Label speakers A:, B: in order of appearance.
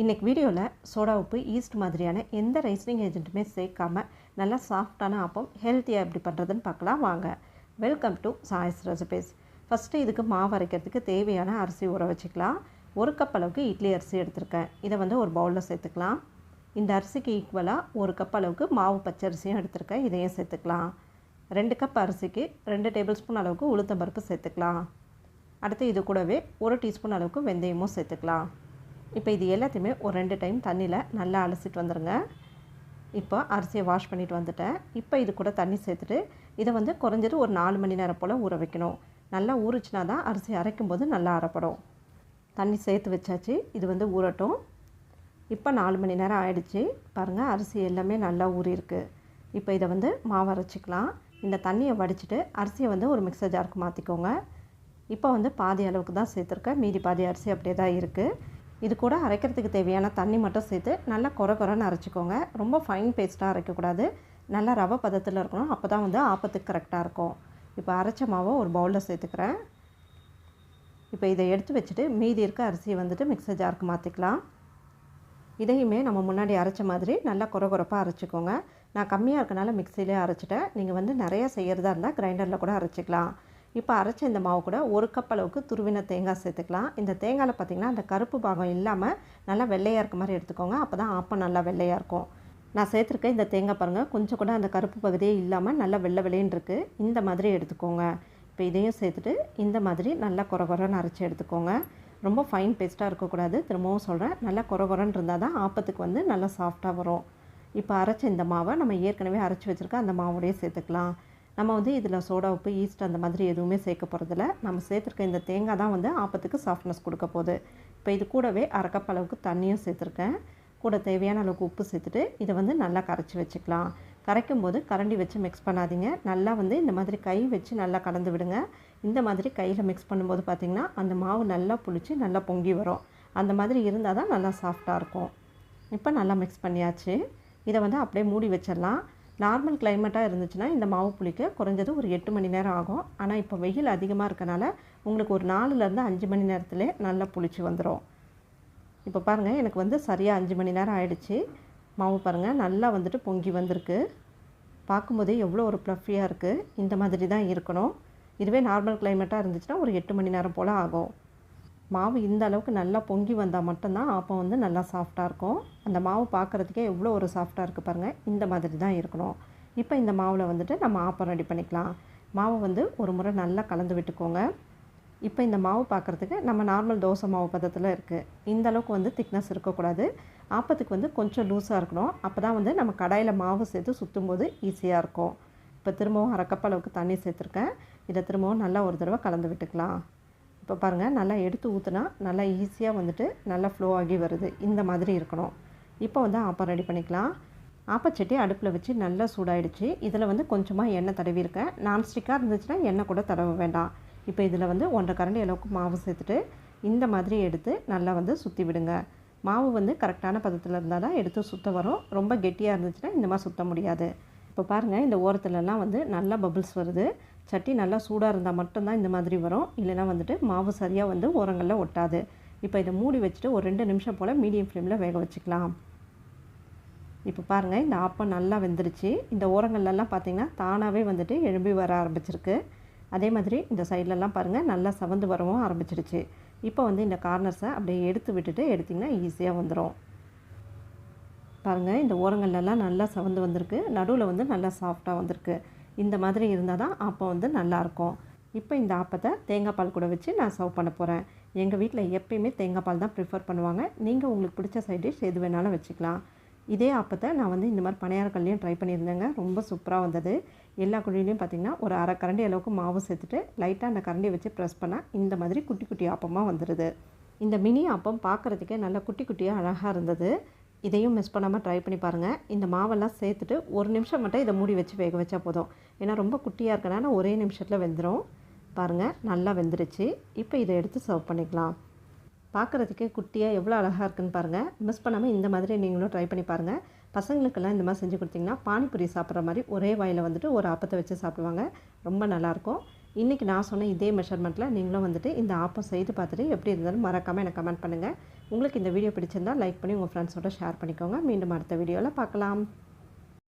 A: இன்றைக்கி வீடியோவில் சோடா உப்பு ஈஸ்ட் மாதிரியான எந்த ரைஸ்னிங் ஏஜென்ட்டுமே சேர்க்காம நல்லா சாஃப்டான ஆப்பம் ஹெல்த்தியாக எப்படி பண்ணுறதுன்னு பார்க்கலாம். வாங்க. Welcome to choice recipes first இதுக்கு மாவு அரைக்கிறதுக்கு தேவையான அரிசி ஊற வச்சுக்கலாம். ஒரு கப் அளவுக்கு இட்லி அரிசி எடுத்திருக்கேன். இதை வந்து ஒரு பவுலில் சேர்த்துக்கலாம். இந்த அரிசிக்கு ஈக்குவலாக ஒரு கப் அளவுக்கு மாவு பச்சரிசியும் எடுத்திருக்கேன். இதையும் சேர்த்துக்கலாம். ரெண்டு கப் அரிசிக்கு ரெண்டு டேபிள் ஸ்பூன் அளவுக்கு உளுத்தம்பருப்பு சேர்த்துக்கலாம். அடுத்து இது கூடவே ஒரு டீஸ்பூன் அளவுக்கு வெந்தயமும் சேர்த்துக்கலாம். இப்போ இது எல்லாத்தையுமே ஒரு ரெண்டு டைம் தண்ணியில் நல்லா அலசிட்டு வந்துடுங்க இப்போ அரிசியை வாஷ் பண்ணிட்டு வந்துட்டேன். இப்போ இது கூட தண்ணி சேர்த்துட்டு இதை வந்து குறைஞ்சது ஒரு நாலு மணி நேரம் போல் ஊற வைக்கணும். நல்லா ஊறிச்சினா தான் அரிசி அரைக்கும் போது நல்லா அரைப்படும். தண்ணி சேர்த்து வச்சாச்சு. இது வந்து ஊறட்டும். இப்போ நாலு மணி நேரம் ஆயிடுச்சு. பாருங்கள் அரிசி எல்லாமே நல்லா ஊறியிருக்கு. இப்போ இதை வந்து மாவு அரைச்சிக்கலாம். இந்த தண்ணியை வடிச்சிட்டு அரிசியை வந்து ஒரு மிக்சர் ஜாருக்கு மாற்றிக்கோங்க இப்போ வந்து பாதி அளவுக்கு தான் சேர்த்துருக்கேன். மீதி பாதி அரிசி அப்படியே தான் இருக்குது இது கூட அரைக்கிறதுக்கு தேவையான தண்ணி மட்டும் சேர்த்து நல்லா குறை குறைன்னு அரைச்சிக்கோங்க. ரொம்ப ஃபைன் பேஸ்ட்டாக அரைக்கக்கூடாது. நல்லா ரவை பதத்தில் இருக்கணும். அப்போ தான் வந்து ஆப்பத்துக்கு கரெக்டாக இருக்கும். இப்போ அரைச்ச மாவை ஒரு பவுலில் சேர்த்துக்கிறேன். இப்போ இதை எடுத்து வச்சுட்டு மீதி இருக்க அரிசியை வந்துட்டு மிக்சர் ஜாருக்கு மாற்றிக்கலாம் இதையுமே நம்ம முன்னாடி அரைச்ச மாதிரி நல்லா குறை குறைப்பாக அரைச்சிக்கோங்க. நான் கம்மியாக இருக்கனால மிக்சிலே அரைச்சிட்டேன். நீங்கள் வந்து நிறையா செய்கிறதா இருந்தால் கிரைண்டரில் கூட அரைச்சிக்கலாம். இப்போ அரைச்ச இந்த மாவு கூட ஒரு கப் அளவுக்கு துருவின தேங்காய் சேர்த்துக்கலாம். இந்த தேங்காயில் பார்த்திங்கன்னா அந்த கருப்பு பாகம் இல்லாமல் நல்லா வெள்ளையாக இருக்க மாதிரி எடுத்துக்கோங்க. அப்போ தான் ஆப்பம் நல்லா வெள்ளையாக இருக்கும். நான் சேர்த்துருக்க இந்த தேங்காய் பாருங்கள் கொஞ்சம் கூட அந்த கருப்பு பகுதியே இல்லாமல் நல்லா வெள்ளை வெள்ளைன்னு இருக்குது இந்த மாதிரி எடுத்துக்கோங்க. இப்போ இதையும் சேர்த்துட்டு இந்த மாதிரி நல்லா குறை குறைன்னு அரைச்சி எடுத்துக்கோங்க. ரொம்ப ஃபைன் பேஸ்ட்டாக இருக்கக்கூடாது. திரும்பவும் சொல்கிறேன் நல்லா குறை குறைன்னு இருந்தால் தான் ஆப்பத்துக்கு வந்து நல்லா சாஃப்டாக வரும். இப்போ அரைச்ச இந்த மாவை நம்ம ஏற்கனவே அரைச்சி வச்சுருக்க அந்த மாவோடையே சேர்த்துக்கலாம். நம்ம வந்து இதில் சோடா உப்பு ஈஸ்ட் அந்த மாதிரி எதுவுமே சேர்க்க போகிறதில்ல நம்ம சேர்த்துருக்க இந்த தேங்காய் தான் வந்து ஆப்பத்துக்கு சாஃப்ட்னஸ் கொடுக்க போகுது. இப்போ இது கூடவே அரை அளவுக்கு தண்ணியும் சேர்த்துருக்கேன். கூட தேவையான அளவுக்கு உப்பு சேர்த்துட்டு இதை வந்து நல்லா கரைச்சி வச்சுக்கலாம். கரைக்கும் போது கரண்டி வச்சு மிக்ஸ் பண்ணாதீங்க. நல்லா வந்து இந்த மாதிரி கை வச்சு நல்லா கலந்து விடுங்க. இந்த மாதிரி கையில் மிக்ஸ் பண்ணும்போது பார்த்திங்கன்னா அந்த மாவு நல்லா புளிச்சு நல்லா பொங்கி வரும். அந்த மாதிரி இருந்தால் தான் நல்லா சாஃப்டாக இருக்கும். இப்போ நல்லா மிக்ஸ் பண்ணியாச்சு. இதை வந்து அப்படியே மூடி வச்சிடலாம். நார்மல் கிளைமேட்டாக இருந்துச்சுன்னா இந்த மாவு புளிக்க குறைஞ்சது ஒரு எட்டு மணி நேரம் ஆகும். ஆனால் இப்போ வெயில் அதிகமாக இருக்கனால உங்களுக்கு ஒரு நாலுலேருந்து அஞ்சு மணி நேரத்தில் நல்லா புளிச்சு வந்துடும் இப்போ பாருங்கள் எனக்கு வந்து சரியாக அஞ்சு மணி நேரம் ஆயிடுச்சு. மாவு பாருங்கள் நல்லா வந்துட்டு பொங்கி வந்திருக்கு. பார்க்கும்போதே எவ்வளோ ஒரு ப்ளஃபியாக இருக்குது இந்த மாதிரி தான் இருக்கணும். இதுவே நார்மல் கிளைமேட்டாக இருந்துச்சுன்னா ஒரு எட்டு மணி நேரம் போல் ஆகும். மாவு இந்த அளவுக்கு நல்லா பொங்கி வந்தால் மட்டும்தான் ஆப்பம் வந்து நல்லா சாஃப்டாக இருக்கும். அந்த மாவு பார்க்குறதுக்கே எவ்வளோ ஒரு சாஃப்டாக இருக்குது பாருங்கள் இந்த மாதிரி தான் இருக்கணும். இப்போ இந்த மாவில் வந்துட்டு நம்ம ஆப்பம் ரெடி பண்ணிக்கலாம். மாவை வந்து ஒரு முறை நல்லா கலந்து விட்டுக்கோங்க. இப்போ இந்த மாவு பார்க்குறதுக்கு நம்ம நார்மல் தோசை மாவு பதத்தில் இருக்குது இந்த அளவுக்கு வந்து திக்னஸ் இருக்கக்கூடாது. ஆப்பத்துக்கு வந்து கொஞ்சம் லூஸாக இருக்கணும். அப்போ தான் வந்து நம்ம கடாயில் மாவு சேர்த்து சுற்றும் போது ஈஸியாக இருக்கும். இப்போ திரும்பவும் அரை அளவுக்கு தண்ணி சேர்த்துருக்கேன். இதை திரும்பவும் நல்லா ஒரு தடவை கலந்து விட்டுக்கலாம். இப்போ பாருங்கள் நல்லா எடுத்து ஊற்றுனா நல்லா ஈஸியாக வந்துட்டு நல்லா ஃப்ளோ ஆகி வருது. இந்த மாதிரி இருக்கணும். இப்போ வந்து ஆப்பம் ரெடி பண்ணிக்கலாம். ஆப்பச்சட்டி அடுப்பில் வச்சு நல்லா சூடாயிடுச்சு. இதில் வந்து கொஞ்சமாக எண்ணெய் தடவிருக்கேன் நான்ஸ்டிக்காக இருந்துச்சுன்னா எண்ணெய் கூட தடவ வேண்டாம். இப்போ இதில் வந்து ஒன்றரை கரண்டி அளவுக்கு மாவு சேர்த்துட்டு இந்த மாதிரி எடுத்து நல்லா வந்து சுற்றி விடுங்க. மாவு வந்து கரெக்டான பதத்தில் இருந்தால் தான் எடுத்து சுற்ற வரும். ரொம்ப கெட்டியாக இருந்துச்சுன்னா இந்த மாதிரி சுத்த முடியாது. இப்போ பாருங்கள் இந்த ஓரத்துலலாம் வந்து நல்லா பபிள்ஸ் வருது. சட்டி நல்லா சூடாக இருந்தால் மட்டும்தான் இந்த மாதிரி வரும். இல்லைனா வந்துட்டு மாவு சரியாக வந்து ஓரங்களில் ஒட்டாது. இப்போ இதை மூடி வச்சுட்டு ஒரு ரெண்டு நிமிஷம் போல் மீடியம் ஃப்ளேமில் வேக வச்சுக்கலாம். இப்போ பாருங்கள் இந்த ஆப்பம் நல்லா வெந்துருச்சு. இந்த ஓரங்கள்லாம் பார்த்திங்கன்னா தானாகவே வந்துட்டு எழும்பி வர ஆரம்பிச்சிருக்கு. அதே மாதிரி இந்த சைட்லலாம் பாருங்கள் நல்லா சவந்து வரவும் ஆரம்பிச்சிருச்சு. இப்போ வந்து இந்த கார்னர்ஸை அப்படியே எடுத்து விட்டுட்டு எடுத்திங்கன்னா ஈஸியாக வந்துடும் பாருங்கள் இந்த ஓரங்கள்லாம் நல்லா சவந்து வந்திருக்கு. நடுவில் வந்து நல்லா சாஃப்டாக வந்திருக்கு. இந்த மாதிரி இருந்தால் தான் ஆப்பம் வந்து நல்லாயிருக்கும். இப்போ இந்த ஆப்பத்தை தேங்காய் பால் கூட வச்சு நான் சர்வ் பண்ண போகிறேன் எங்கள் வீட்டில் எப்பயுமே தேங்காய் பால் தான் ப்ரிஃபர் பண்ணுவாங்க. நீங்கள் உங்களுக்கு பிடிச்ச சைட் டிஷ் எது வேணாலும் வச்சுக்கலாம். இதே ஆப்பத்தை நான் வந்து இந்த மாதிரி பணியாரக்கல்லையும் ட்ரை பண்ணியிருந்தேங்க. ரொம்ப சூப்பராக வந்தது. எல்லா குழியிலையும் பார்த்திங்கன்னா ஒரு அரை கரண்டி அளவுக்கு மாவு சேர்த்துட்டு லைட்டாக அந்த கரண்டியை வச்சு ப்ரெஸ் பண்ணால் இந்த மாதிரி குட்டி குட்டி ஆப்பமாக வந்துடுது இந்த மினி ஆப்பம் பார்க்குறதுக்கே நல்லா குட்டி குட்டியாக அழகாக இருந்தது. இதையும் மிஸ் பண்ணாமல் ட்ரை பண்ணி பாருங்கள் இந்த மாவெல்லாம் சேர்த்துட்டு ஒரு நிமிஷம் மட்டும் இதை மூடி வச்சு வேக வச்சா போதும். ஏன்னா ரொம்ப குட்டியாக இருக்கனால ஒரே நிமிஷத்தில் வெந்துடும் பாருங்கள் நல்லா வெந்துருச்சு. இப்போ இதை எடுத்து சர்வ் பண்ணிக்கலாம். பார்க்குறதுக்கே குட்டியாக எவ்வளோ அழகாக இருக்குன்னு பாருங்கள் மிஸ் பண்ணாமல் இந்த மாதிரி நீங்களும் ட்ரை பண்ணி பாருங்கள் பசங்களுக்கெல்லாம் இந்த மாதிரி செஞ்சு கொடுத்தீங்கன்னா பானிபூரி சாப்பிட்ற மாதிரி ஒரே வாயில் வந்துட்டு ஒரு ஆப்பத்தை வச்சு சாப்பிடுவாங்க. ரொம்ப நல்லாயிருக்கும் இன்றைக்கி நான் சொன்ன இதே மெஷர்மெண்ட்டில் நீங்களும் வந்துட்டு இந்த ஆப்பம் செய்து பார்த்துட்டு எப்படி இருந்தாலும் மறக்காமல் எனக்கு கமெண்ட் பண்ணுங்கள் உங்களுக்கு இந்த வீடியோ பிடிச்சிருந்தால் லைக் பண்ணி உங்கள் ஃப்ரெண்ட்ஸோட ஷேர் பண்ணிக்கோங்க. மீண்டும் அடுத்த வீடியோவில் பார்க்கலாம்.